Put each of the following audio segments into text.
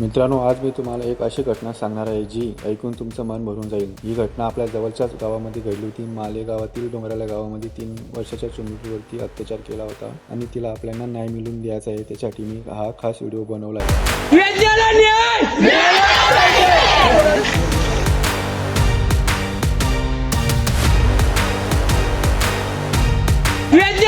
मित्रांनो आज मी तुम्हाला एक अशी घटना सांगणार आहे जी ऐकून तुमचं मन भरून जाईल. ही घटना आपल्या जवळच्याच गावामध्ये घडली होती. मालेगावातील डोंगराला गावामध्ये तीन वर्षाच्या चिमुकलीवरती अत्याचार केला होता आणि तिला आपल्याला न्याय मिळून द्यायचा आहे. त्यासाठी मी हा खास व्हिडिओ बनवला आहे. Ready?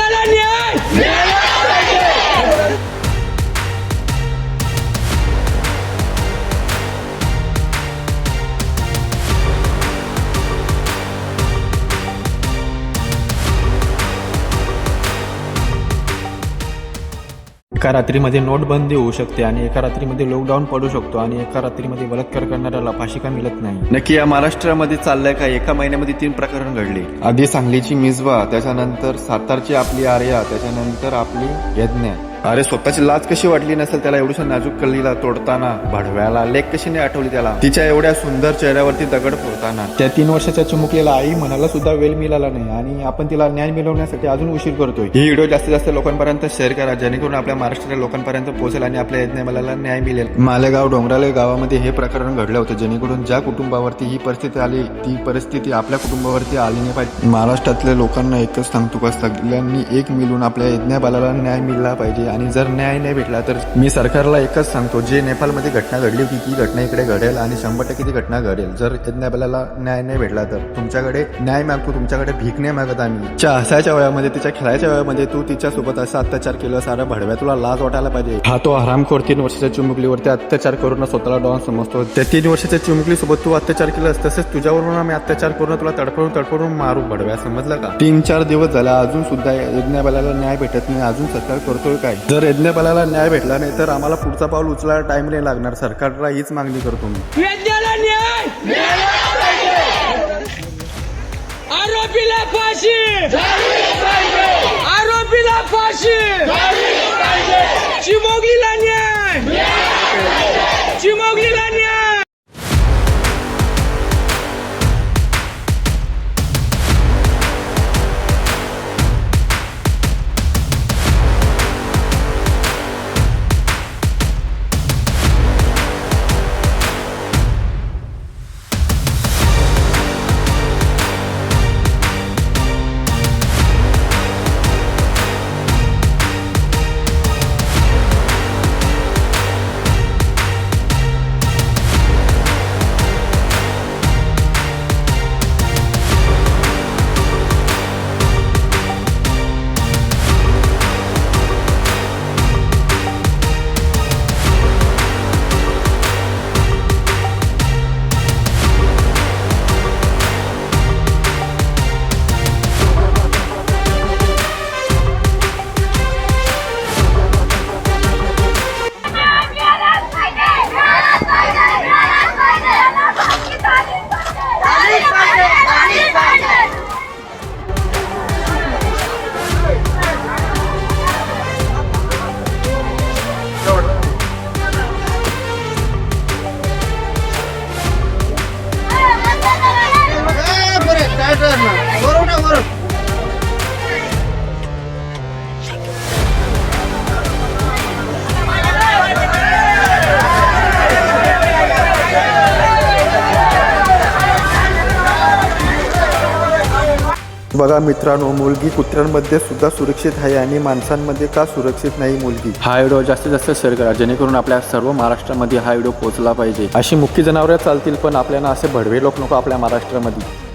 एका रात्रीमध्ये नोटबंदी होऊ शकते आणि एका रात्रीमध्ये लॉकडाऊन पडू शकतो आणि एका रात्रीमध्ये बलात्कार करणाऱ्याला फाशी का मिळत नाही? नक्की या महाराष्ट्रामध्ये चाललंय का? एका महिन्यामध्ये तीन प्रकरण घडले. आधी सांगलीची मिजवा त्याच्यानंतर सातारची आपली आर्या त्याच्यानंतर आपली यज्ञ. अरे स्वतःची लाज कशी वाटली नसेल त्याला? एवढ्या नाजूक कल्लीला तोडताना भडव्याला लेख कशी नाही आठवली त्याला? तिच्या एवढ्या सुंदर चेहऱ्यावरती दगड फोडताना त्या तीन वर्षाच्या चिमुकलेला आई म्हणायला सुद्धा वेळ मिळाला नाही आणि आपण तिला न्याय मिळवण्यासाठी अजून उशीर करतोय. ही व्हिडिओ जास्तीत जास्त लोकांपर्यंत शेअर करा जेणेकरून आपल्या महाराष्ट्राच्या लोकांपर्यंत पोहोचेल आणि आपल्या यज्ञाला न्याय मिळेल. मालेगाव डोंगराले गावामध्ये हे प्रकरण घडलं होतं जेणेकरून ज्या कुटुंबावरती ही परिस्थिती आली ती परिस्थिती आपल्या कुटुंबावरती आली नाही पाहिजे. महाराष्ट्रातल्या लोकांना एकच सांगतो का सगळ्यांनी एक मिळून आपल्या यज्ञाबाला न्याय मिळला पाहिजे. आणि जर न्याय नाही भेटला तर मी सरकारला एकच सांगतो जे नेपाळमध्ये घटना घडली होती ती घटना इकडे घडेल आणि शंभर टक्के ती घटना घडेल. जर यज्ञाबाला न्याय नाही भेटला तर तुमच्याकडे न्याय मागतो तुमच्याकडे भीक नाही मागत आम्ही. तिच्या हसायच्या वयामध्ये तिच्या खेळायच्या वयामध्ये तू तिच्या सोबत असा अत्याचार केला सारा भडव्या तुला लाज वाटायला पाहिजे. हा तो हरामखोर तीन वर्षाच्या चिमुकलीवरती अत्याचार करून स्वतःला डॉन समजतो. त्या तीन वर्षाच्या चिमुकली सोबत तू अत्याचार केलास तसेच तुझ्यावरून आम्ही अत्याचार करून तुला तडफडून तडफडून मारू भडव्या. समजलं का? तीन चार दिवस झाला अजून सुद्धा यज्ञाबाला न्याय भेटत नाही अजून सरकार करतोय काय? जर यज्ञपालाला न्याय भेटला नाही तर आम्हाला पुढचा पाऊल उचलायला टाइम नाही लागणार. सरकारला हीच मागणी करतो मी. न्याय! आरोपीला फाशी! बघा मित्रांनो मुलगी कुत्र्यांमध्ये सुद्धा सुरक्षित आहे आणि माणसांमध्ये का सुरक्षित नाही मुलगी? हा व्हिडिओ जास्तीत जास्त शेअर करा जेणेकरून आपल्या सर्व महाराष्ट्रामध्ये हा व्हिडिओ पोहोचला पाहिजे. अशी मुख्य जनावरं चालतील पण आपल्याला असे भडवे लोक नको आपल्या महाराष्ट्रामध्ये.